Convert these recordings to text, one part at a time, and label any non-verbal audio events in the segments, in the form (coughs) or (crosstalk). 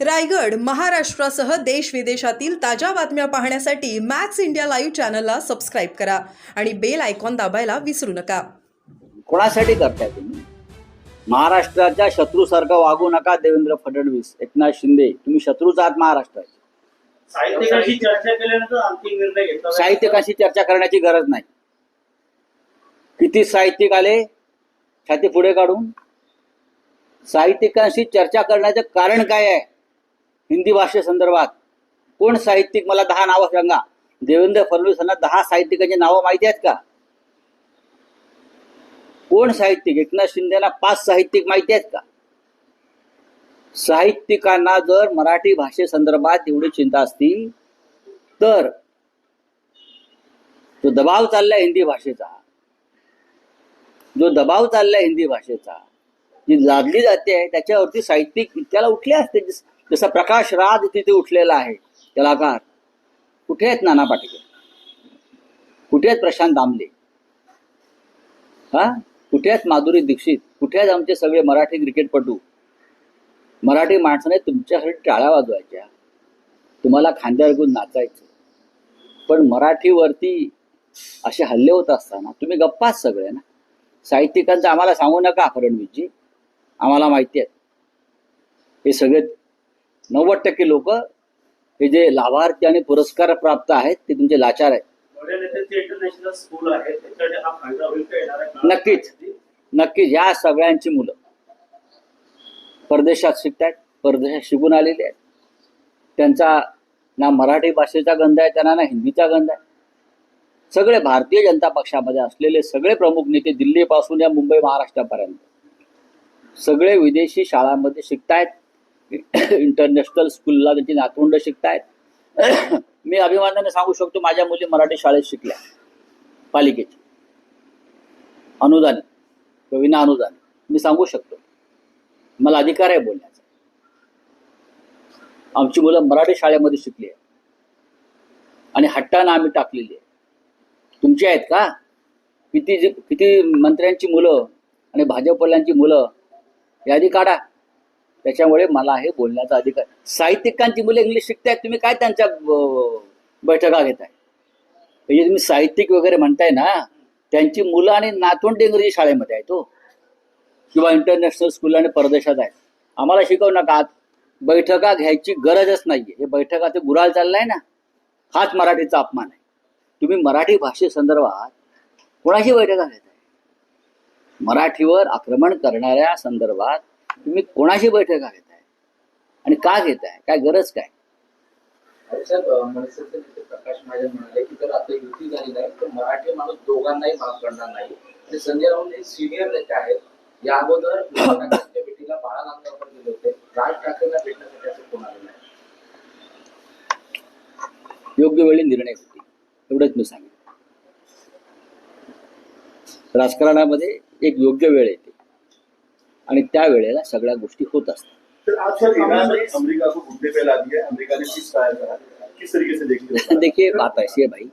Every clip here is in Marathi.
रायगड महाराष्ट्रासह देश विदेशातील ताज्या बातम्या पाहण्यासाठी मॅक्स इंडिया लाईव्ह चॅनलला सबस्क्राईब करा आणि बेल आयकॉन दाबायला विसरू नका. कोणासाठी करताय तुम्ही? महाराष्ट्राच्या शत्रूसारखं वागू नका देवेंद्र फडणवीस. एकनाथ शिंदे तुम्ही शत्रूच आहात महाराष्ट्राचे. साहित्यिकाशी चर्चा केल्यानंतर अंतिम निर्णय घेतला साहित्यिकाशी चर्चा करण्याची गरज नाही. किती साहित्यिक आले छाती पुढे काढून. साहित्यिकांशी चर्चा करण्याचं कारण काय आहे? हिंदी भाषेसंदर्भात कोण साहित्यिक मला दहा नावं सांगा. देवेंद्र फडणवीस यांना दहा साहित्यिकांची नावं माहिती आहेत का? कोण साहित्यिक? एकनाथ शिंदेना पाच साहित्यिक माहिती आहेत का? साहित्यिकांना जर मराठी भाषेसंदर्भात एवढी चिंता असती तर जो दबाव चाललाय हिंदी भाषेचा जो दबाव चाललाय हिंदी भाषेचा जी लादली जाते त्याच्यावरती साहित्यिक इतक्याला उठले असते जसा प्रकाश राज तिथे उठलेला आहे कलाकार कुठे आहेत नाना पाटेकर कुठे आहेत प्रशांत दामले? हा? कुठे आहेत माधुरी दीक्षित? कुठे आहेत आमचे सगळे मराठी क्रिकेटपटू? मराठी माणसाने तुमच्यासाठी टाळ्या वाजवायच्या. तुम्हाला खांद्यावर घेऊन नाचायचं. पण मराठीवरती असे हल्ले होत असताना तुम्ही गप्पाच सगळे ना? साहित्यिकांचं आम्हाला सांगू नका फडणवीसजी. आम्हाला माहिती आहे. हे सगळे नव्वद टक्के लोक हे जे लाभार्थी आणि पुरस्कार प्राप्त आहेत ते तुमचे लाचार आहेत. हा? नक्कीच. नक्कीच या सगळ्यांची मुलं. परदेशात शिकतायत परदेशात शिकून आलेली आहेत. त्यांचा ना मराठी भाषेचा गंध आहे त्यांना ना हिंदीचा गंध आहे. सगळे भारतीय जनता पक्षामध्ये असलेले सगळे प्रमुख नेते दिल्लीपासून या मुंबई महाराष्ट्रापर्यंत. सगळे विदेशी शाळांमध्ये शिकतायत. इंटरनॅशनल स्कूलला त्यांची नातवंड शिकतायत. मी अभिमानाने सांगू शकतो माझ्या मुली मराठी शाळेत शिकल्या. पालिकेची अनुदान. विना अनुदान. मी सांगू शकतो. मला अधिकार आहे बोलण्याचा. आमची मुलं मराठी शाळेमध्ये शिकली आहे आणि हट्टानं आम्ही टाकलेली आहे तुमची आहेत का? किती जे- किती मंत्र्यांची मुलं आणि भाजपवाल्यांची मुलं यादी काढा. त्याच्यामुळे मला हे बोलण्याचा अधिकार. साहित्यिकांची मुलं इंग्लिश शिकताय तुम्ही काय त्यांच्या बैठका घेताय? म्हणजे तुम्ही साहित्यिक वगैरे म्हणताय ना त्यांची मुलं आणि नातवंड इंग्रजी शाळेमध्ये आहेत हो. किंवा इंटरनॅशनल स्कूल आणि परदेशात आहेत. आम्हाला शिकवू नका बैठका घ्यायची गरजच नाहीये. हे बैठका ते गुराल चाललाय ना. हाच मराठीचा अपमान आहे. तुम्ही मराठी भाषेसंदर्भात कोणाशी बैठका घेताय? मराठीवर आक्रमण करणाऱ्या संदर्भात तुम्ही कोणाशी बैठका घेताय? आणि का घेताय? काय गरज काय? प्रकाश महाजन म्हणाले की जर आता युती झाली नाही तर मराठी माणूस दोघांनाही माफ करणार नाही. आणि संजय राऊत हे सिनियर नेते आहेत. या अगोदर (coughs) उद्धव ठाकरेंच्या भेटीला बाळा नांदगावकर गेले होते. राज ठाकरेंना भेटण्यासाठी असं कोण आलं नाही? योग्य वेळी निर्णय होतील. एवढंच मी सांगितलं राजकारणामध्ये एक योग्य वेळ येते. आणि त्या वेळेला सगळ्या गोष्टी होत असतात. देखिए बात ऐसी है भाई.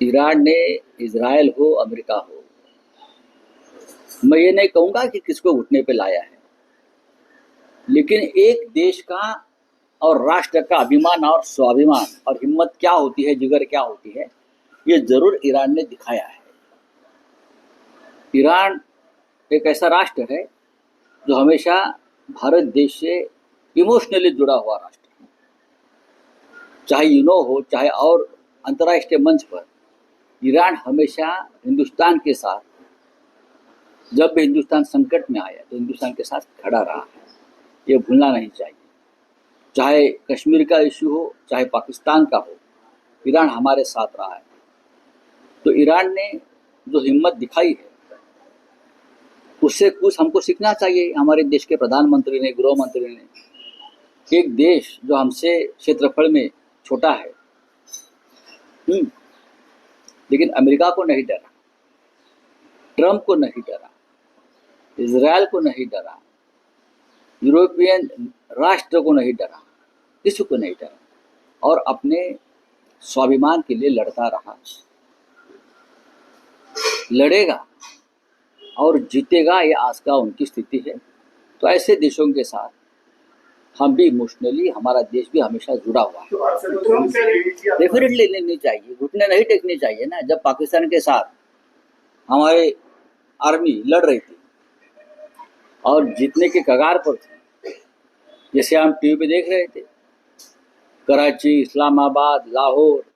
ईरान ने इसराइल हो अमेरिका हो. मैं ये नहीं कहूँगा कि किसको घुटने पे लाया है. लेकिन एक देश का और राष्ट्र का अभिमान और स्वाभिमान और हिम्मत क्या होती है जिगर क्या होती है ये ज़रूर ईरान ने दिखाया है। ईरान एक ऐसा राष्ट्र है जो हमेशा भारत देश से इमोशनली जुड़ा हुआ राष्ट्र है। चाहे यूनो हो, चाहे और अंतर्राष्ट्रीय मंच पर, ईरान हमेशा हिंदुस्तान के साथ, जब भी हिंदुस्तान संकट में आया तो हिंदुस्तान के साथ खड़ा रहा है। ये भूलना नहीं चाहिए। चाहे कश्मीर का इशू हो, चाहे पाकिस्तान का हो, ईरान हमारे साथ रहा है। तो ईरान ने जो हिम्मत दिखाई है उससे कुछ हमको सीखना चाहिए। हमारे देश के प्रधानमंत्री ने गृह मंत्री ने। एक देश जो हमसे क्षेत्रफल में छोटा है। हम्म, लेकिन अमेरिका को नहीं डरा। ट्रंप को नहीं डरा। इसराइल को नहीं डरा। यूरोपियन राष्ट्र को नहीं डरा। किसी को नहीं डरा। और अपने स्वाभिमान के लिए लड़ता रहा। लड़ेगा। और जीतेगा, ये आज का उनकी स्थिति है। तो ऐसे देशों के साथ हम भी इमोशनली हमारा देश भी हमेशा जुड़ा हुआ है। डेफिनेटली लेनी चाहिए, घुटने नहीं टेकनी चाहिए ना। जब पाकिस्तान के साथ हमारे आर्मी लड़ रही थी और जीतने के कगार पर थी, जैसे हम टीवी पे देख रहे थे, कराची, इस्लामाबाद, लाहौर